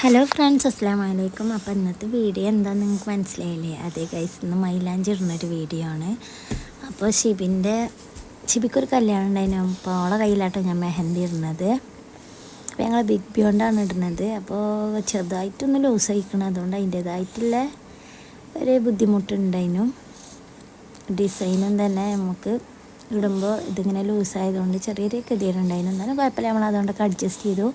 Hello friends അസ്സാം വലൈക്കും അപ്പോൾ ഇന്നത്തെ വീഡിയോ എന്താണെന്ന് നിങ്ങൾക്ക് മനസ്സിലായില്ലേ? അതേ കൈസ് ഇന്ന് മൈലാഞ്ചി ഇടുന്നൊരു വീഡിയോ ആണ്. അപ്പോൾ ഷിബിന്റെ ഷിബിക്കൊരു കല്യാണം ഉണ്ടായിരുന്നു അപ്പോൾ അവളെ കയ്യിലാട്ടോ ഞാൻ മെഹന്തി ഇടുന്നത്. അപ്പോൾ ഞങ്ങൾ ബിഗ് ബിയോണ്ടാണ് ഇടുന്നത്. അപ്പോൾ ചെറുതായിട്ടൊന്ന് ലൂസ് ആയിക്കണം. അതുകൊണ്ട് അതിന്റേതായിട്ടുള്ള ഒരു ബുദ്ധിമുട്ടുണ്ടായിരുന്നു ഡിസൈനും തന്നെ നമുക്ക് ഇടുമ്പോൾ ഇതിങ്ങനെ ലൂസായതുകൊണ്ട് ചെറിയൊരു ഗതിയുണ്ടായിരുന്നു എന്നാലും കുഴപ്പമില്ല. നമ്മൾ അതുകൊണ്ടൊക്കെ അഡ്ജസ്റ്റ് ചെയ്തു.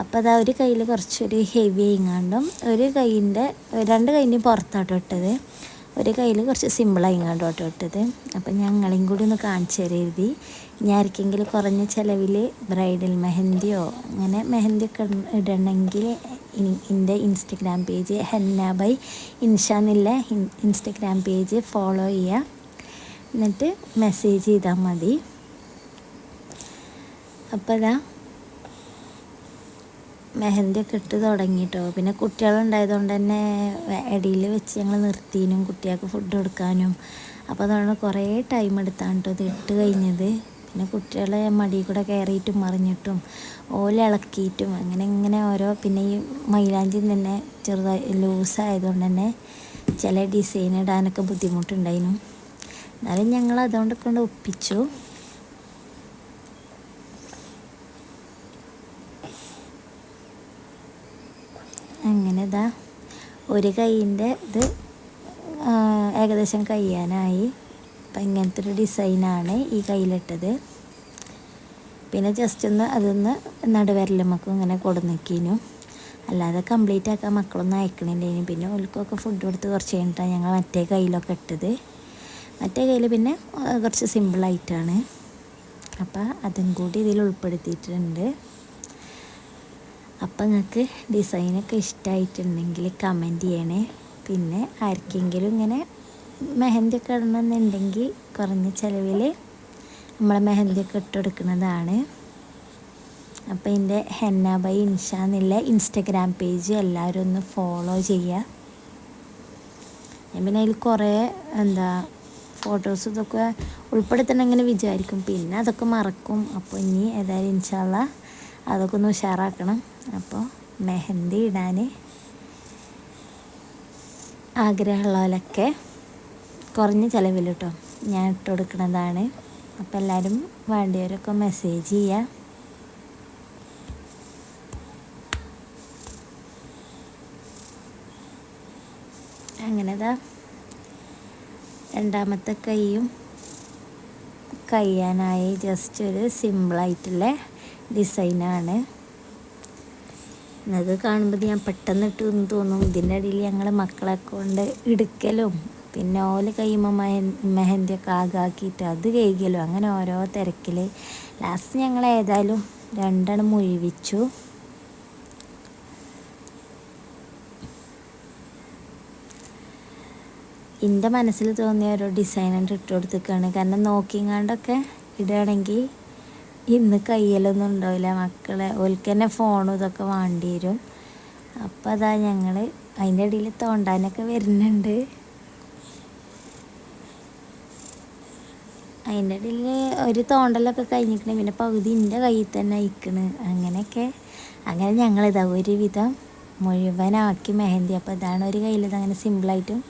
അപ്പോൾ അതാ ഒരു കയ്യിൽ കുറച്ചൊരു ഹെവി ആയിങ്ങാണ്ടും ഒരു കൈയിന്റെ രണ്ട് കൈന്റെയും പുറത്താട്ടോ ഇട്ടത്. ഒരു കയ്യിൽ കുറച്ച് സിമ്പിളായി ഇങ്ങോട്ടോ ഇട്ടത്. അപ്പം ഞങ്ങളെയും കൂടി ഒന്ന് കാണിച്ചു തരരുതി ഇനി ആർക്കെങ്കിലും കുറഞ്ഞ ചിലവിൽ ബ്രൈഡൽ മെഹന്തിയോ അങ്ങനെ മെഹന്തി ഒക്കെ ഇടണമെങ്കിൽ എന്റെ Instagram page henna by Insha എന്നുള്ള ഇൻസ്റ്റഗ്രാം പേജ് ഫോളോ ചെയ്യുക എന്നിട്ട് മെസ്സേജ് ചെയ്താൽ മതി. അപ്പോൾ അതാ മെഹന്തി ഒക്കെ ഇട്ട് തുടങ്ങിയിട്ടോ പിന്നെ കുട്ടികളുണ്ടായതുകൊണ്ട് തന്നെ ഇടയിൽ വെച്ച് ഞങ്ങൾ നിർത്തിനും കുട്ടികൾക്ക് ഫുഡ് കൊടുക്കാനും. അപ്പോൾ അതുകൊണ്ട് കുറേ ടൈം എടുത്താണ് കേട്ടോ ഇത് ഇട്ട് കഴിഞ്ഞത്. പിന്നെ കുട്ടികളെ മടി കൂടെ കയറിയിട്ടും മറിഞ്ഞിട്ടും ഓല ഇളക്കിയിട്ടും അങ്ങനെ ഇങ്ങനെ ഓരോ പിന്നെ ഈ മൈലാഞ്ചി തന്നെ ചെറുതായി ലൂസായതുകൊണ്ട് തന്നെ ചില ഡിസൈൻ ഇടാനൊക്കെ ബുദ്ധിമുട്ടുണ്ടായിരുന്നു എന്നാലും ഞങ്ങൾ അതുകൊണ്ടൊക്കെ കൊണ്ട് ഒപ്പിച്ചു അങ്ങനെ ഇതാ ഒരു കൈയിന്റെ ഇത് ഏകദേശം കഴിയാനായി. അപ്പം ഇങ്ങനത്തെ ഒരു ഡിസൈനാണ് ഈ കയ്യിലിട്ടത്. പിന്നെ ജസ്റ്റ് ഒന്ന് അതൊന്ന് നടുവിരലുമൊക്കെ ഇങ്ങനെ കൊടുന്നിക്കിനു അല്ലാതെ കംപ്ലീറ്റ് ആക്കാൻ മക്കളൊന്നും അയക്കണില്ലേനു. പിന്നെ ഓൽക്കൊക്കെ ഫുഡ് കൊടുത്ത് കുറച്ച് കഴിഞ്ഞിട്ടാണ് ഞങ്ങൾ മറ്റേ കയ്യിലൊക്കെ ഇട്ടത്. മറ്റേ കയ്യിൽ പിന്നെ കുറച്ച് സിമ്പിളായിട്ടാണ് അപ്പോൾ അതും കൂടി ഇതിൽ ഉൾപ്പെടുത്തിയിട്ടുണ്ട്. അപ്പം നിങ്ങൾക്ക് ഡിസൈനൊക്കെ ഇഷ്ടമായിട്ടുണ്ടെങ്കിൽ കമന്റ് ചെയ്യണേ. പിന്നെ ആർക്കെങ്കിലും ഇങ്ങനെ മെഹന്തി ഒക്കെ ഇടണമെന്നുണ്ടെങ്കിൽ കുറഞ്ഞ ചിലവിൽ നമ്മൾ മെഹന്തി ഒക്കെ അപ്പോൾ എന്റെ ഹെന്ന ബൈ ഇൻഷ എന്നുള്ള ഇൻസ്റ്റഗ്രാം പേജ് എല്ലാവരും ഒന്ന് ഫോളോ ചെയ്യുക. ഞാൻ പിന്നെ അതിൽ കുറേ എന്താ ഫോട്ടോസ് ഇതൊക്കെ ഉൾപ്പെടുത്തണം ഇങ്ങനെ വിചാരിക്കും. പിന്നെ അതൊക്കെ മറക്കും. അപ്പോൾ ഇനി ഏതായാലും ഇൻഷാല്ല അതൊക്കെ ഒന്ന് ഉഷാറാക്കണം. അപ്പോൾ മെഹന്തി ഇടാൻ ആഗ്രഹമുള്ളവരൊക്കെ കുറഞ്ഞ ചിലവിൽ കേട്ടോ ഞാൻ ഇട്ട് കൊടുക്കുന്നതാണ് അപ്പോൾ എല്ലാവരും വേണ്ടിയവരൊക്കെ മെസ്സേജ് ചെയ്യുക അങ്ങനെതാ. രണ്ടാമത്തെ കൈയും കയ്യാനായി. ജസ്റ്റ് ഒരു സിമ്പിളായിട്ടുള്ള ഡിസൈനാണ്. അത് കാണുമ്പോൾ ഞാൻ പെട്ടെന്ന് ഇട്ടു എന്ന് തോന്നും. ഇതിന്റെ ഇടയിൽ ഞങ്ങൾ മക്കളെ കൊണ്ട് എടുക്കലും പിന്നെ ഓൽ കഴിയുമ്പോൾ മെഹ മെഹന്തിയൊക്കെ ആകാക്കിയിട്ട് അത് കഴിക്കലും അങ്ങനെ ഓരോ തിരക്കിൽ ലാസ്റ്റ് ഞങ്ങൾ ഏതായാലും രണ്ടെണ്ണം മുഴുവിച്ചു. എന്റെ മനസ്സിൽ തോന്നിയ ഓരോ ഡിസൈനായിട്ട് ഇട്ട് കൊടുത്തേക്കാണ്. കാരണം നോക്കിങ്ങാണ്ടൊക്കെ ഇടുകയാണെങ്കിൽ ഇന്ന് കയ്യിലൊന്നും ഉണ്ടാവില്ല. മക്കളെ ഓൽക്ക് തന്നെ ഫോണും ഇതൊക്കെ വേണ്ടി വരും. അപ്പം അതാ ഞങ്ങൾ അതിന്റെ ഇടയിൽ തോണ്ടാനൊക്കെ വരുന്നുണ്ട്. അതിന്റെ ഇടയിൽ ഒരു തോണ്ടലൊക്കെ കഴിഞ്ഞിരിക്കണേ പിന്നെ പകുതി എന്റെ കയ്യിൽ തന്നെ അയക്കണ്. അങ്ങനെയൊക്കെ. അങ്ങനെ ഞങ്ങളിതാ ഒരുവിധം മുഴുവനാക്കി മെഹന്തി. അപ്പോൾ ഇതാണ് ഒരു കയ്യിൽ അങ്ങനെ സിമ്പിളായിട്ടും